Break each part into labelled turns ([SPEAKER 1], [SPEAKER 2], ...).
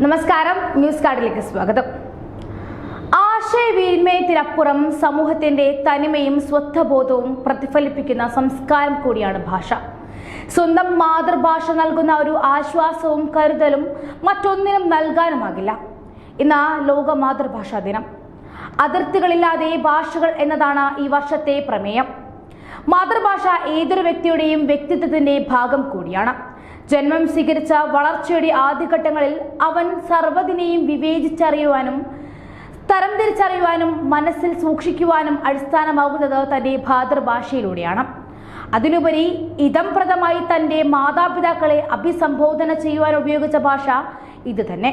[SPEAKER 1] നമസ്കാരം. ന്യൂസ് കാർഡിലേക്ക് സ്വാഗതം. ആശയവിനിമയത്തിനപ്പുറം സമൂഹത്തിന്റെ തനിമയും സ്വത്വബോധവും പ്രതിഫലിപ്പിക്കുന്ന സംസ്കാരം കൂടിയാണ് ഭാഷ. സ്വന്തം മാതൃഭാഷ നൽകുന്ന ഒരു ആശ്വാസവും കരുതലും മറ്റൊന്നിനും നൽകാനുമാകില്ല. ഇന്ന് ലോക മാതൃഭാഷാ ദിനം. അതിർത്തികളില്ലാതെ ഭാഷകൾ എന്നതാണ് ഈ വർഷത്തെ പ്രമേയം. മാതൃഭാഷ ഏതൊരു വ്യക്തിയുടെയും വ്യക്തിത്വത്തിന്റെ ഭാഗം കൂടിയാണ്. ജന്മം സ്വീകരിച്ച വളർച്ചയുടെ ആദ്യഘട്ടങ്ങളിൽ അവൻ സർവതിനെയും വിവേചിച്ചറിയുവാനും തരം തിരിച്ചറിയുവാനും മനസ്സിൽ സൂക്ഷിക്കുവാനും അടിസ്ഥാനമാകുന്നത് തന്റെ മാതൃഭാഷയിലൂടെയാണ് അതിനുപരി ഇതംപ്രദമായി തന്റെ മാതാപിതാക്കളെ അഭിസംബോധന ചെയ്യുവാൻ ഉപയോഗിച്ച ഭാഷ ഇത് തന്നെ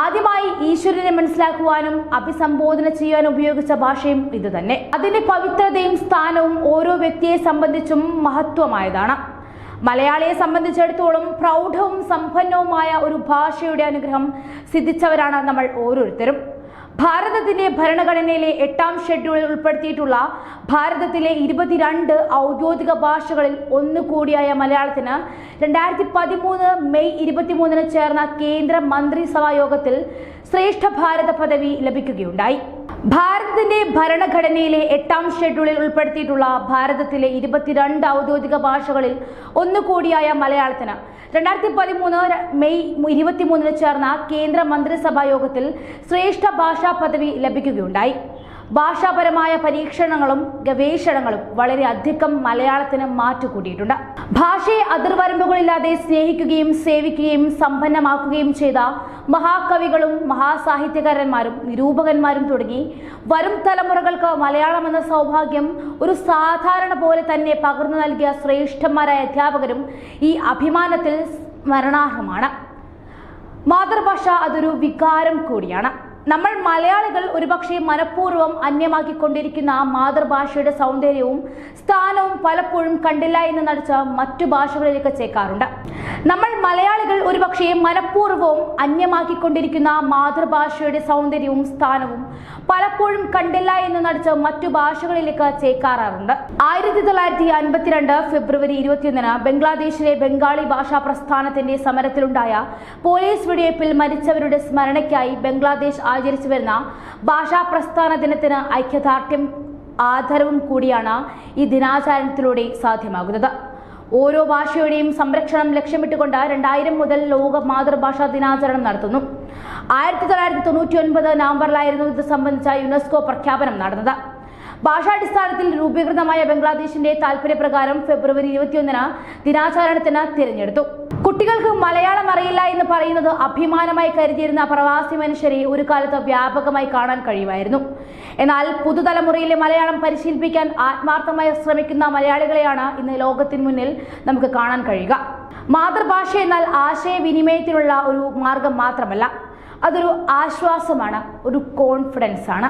[SPEAKER 1] ആദ്യമായി ഈശ്വരനെ മനസ്സിലാക്കുവാനും അഭിസംബോധന ചെയ്യാൻ ഉപയോഗിച്ച ഭാഷയും ഇത് തന്നെ അതിന്റെ പവിത്രതയും സ്ഥാനവും ഓരോ വ്യക്തിയെ സംബന്ധിച്ചും മഹത്വമായതാണ്. മലയാളിയെ സംബന്ധിച്ചിടത്തോളം പ്രൗഢവും സമ്പന്നവുമായ ഒരു ഭാഷയുടെ അനുഗ്രഹം സിദ്ധിച്ചവരാണ് നമ്മൾ ഓരോരുത്തരും. ഭാരതത്തിന്റെ ഭരണഘടനയിലെ എട്ടാം ഷെഡ്യൂളിൽ ഉൾപ്പെടുത്തിയിട്ടുള്ള ഭാരതത്തിലെ ഇരുപത്തിരണ്ട് ഔദ്യോഗിക ഭാഷകളിൽ ഒന്ന് കൂടിയായ മലയാളത്തിന് രണ്ടായിരത്തി പതിമൂന്ന് മെയ് ഇരുപത്തിമൂന്നിന് ചേർന്ന കേന്ദ്ര മന്ത്രിസഭാ യോഗത്തിൽ ശ്രേഷ്ഠ ഭാരത പദവി ലഭിക്കുകയുണ്ടായി. ഭാരതത്തിന്റെ ഭരണഘടനയിലെ എട്ടാം ഷെഡ്യൂളിൽ ഉൾപ്പെടുത്തിയിട്ടുള്ള ഭാരതത്തിലെ ഇരുപത്തിരണ്ട് ഔദ്യോഗിക ഭാഷകളിൽ ഒന്നുകൂടിയായ മലയാളത്തിന്. രണ്ടായിരത്തി പതിമൂന്ന് മെയ് ഇരുപത്തിമൂന്നിന് ചേർന്ന കേന്ദ്ര മന്ത്രിസഭാ യോഗത്തിൽ ശ്രേഷ്ഠ ഭാഷാ പദവി ലഭിക്കുകയുണ്ടായി. ഭാഷാപരമായ പരീക്ഷണങ്ങളും ഗവേഷണങ്ങളും വളരെ അധികം മലയാളത്തിന് മാറ്റുകൂട്ടിയിട്ടുണ്ട്. ഭാഷയെ അതിർവരമ്പുകളില്ലാതെ സ്നേഹിക്കുകയും സേവിക്കുകയും സമ്പന്നമാക്കുകയും ചെയ്ത മഹാകവികളും മഹാസാഹിത്യകാരന്മാരും നിരൂപകന്മാരും തുടങ്ങി വരും തലമുറകൾക്ക് മലയാളം എന്ന സൗഭാഗ്യം ഒരു സാധാരണ പോലെ തന്നെ പകർന്നു നൽകിയ ശ്രേഷ്ഠന്മാരായ അധ്യാപകരും ഈ അഭിമാനത്തിൽ സ്മരണാർഹമാണ്. മാതൃഭാഷ അതൊരു വികാരം കൂടിയാണ്. നമ്മൾ മലയാളികൾ ഒരുപക്ഷെ മനഃപൂർവം അന്യമാക്കിക്കൊണ്ടിരിക്കുന്ന ആ മാതൃഭാഷയുടെ സൗന്ദര്യവും സ്ഥാനവും പലപ്പോഴും കണ്ടില്ല എന്ന് നടിച്ച മറ്റു ഭാഷകളിലേക്ക് ചേക്കാറുണ്ട്. നമ്മൾ മലയാളികൾ ഒരുപക്ഷെ മനഃപൂർവവും അന്യമാക്കിക്കൊണ്ടിരിക്കുന്ന ആ മാതൃഭാഷയുടെ സൗന്ദര്യവും സ്ഥാനവും പലപ്പോഴും കണ്ടില്ല എന്ന് നടിച്ച മറ്റു ഭാഷകളിലേക്ക് ചേക്കാറാറുണ്ട്. ആയിരത്തി തൊള്ളായിരത്തി അൻപത്തിരണ്ട് ഫെബ്രുവരി ഇരുപത്തിയൊന്നിന് ബംഗ്ലാദേശിലെ ബംഗാളി ഭാഷാ പ്രസ്ഥാനത്തിന്റെ സമരത്തിലുണ്ടായ പോലീസ് വെടിവയ്പിൽ മരിച്ചവരുടെ സ്മരണയ്ക്കായി ബംഗ്ലാദേശ് ആചരിച്ചു വരുന്ന ഭാഷാ പ്രസ്ഥാന ദിനത്തിന് ഐക്യദാർഢ്യം ആധാരവും കൂടിയാണ് ഈ ദിനാചരണത്തിലൂടെ സാധ്യമാകുന്നത്. ഓരോ ഭാഷയുടെയും സംരക്ഷണം ലക്ഷ്യമിട്ടുകൊണ്ട് രണ്ടായിരം മുതൽ ലോക മാതൃഭാഷാ ദിനാചരണം നടത്തുന്നു. ആയിരത്തി തൊള്ളായിരത്തി തൊണ്ണൂറ്റി ഒൻപത് നവംബറിലായിരുന്നു ഇത് സംബന്ധിച്ച യുനെസ്കോ പ്രഖ്യാപനം നടന്നത്. ഭാഷാടിസ്ഥാനത്തിൽ രൂപീകൃതമായ ബംഗ്ലാദേശിന്റെ താൽപര്യപ്രകാരം ഫെബ്രുവരി ഇരുപത്തിയൊന്നിന് ദിനാചരണത്തിന് തിരഞ്ഞെടുത്തു. കുട്ടികൾക്ക് മലയാളം അറിയില്ല എന്ന് പറയുന്നത് അഭിമാനമായി കരുതിയിരുന്ന പ്രവാസി മനുഷ്യരെ ഒരു കാലത്ത് വ്യാപകമായി കാണാൻ കഴിയുമായിരുന്നു. എന്നാൽ പുതുതലമുറയിലെ മലയാളം പരിശീലിപ്പിക്കാൻ ആത്മാർത്ഥമായി ശ്രമിക്കുന്ന മലയാളികളെയാണ് ഇന്ന് ലോകത്തിന് മുന്നിൽ നമുക്ക് കാണാൻ കഴിയുക. മാതൃഭാഷ എന്നാൽ ആശയവിനിമയത്തിനുള്ള ഒരു മാർഗം മാത്രമല്ല. അതൊരു ആശ്വാസമാണ് ഒരു കോൺഫിഡൻസ് ആണ്.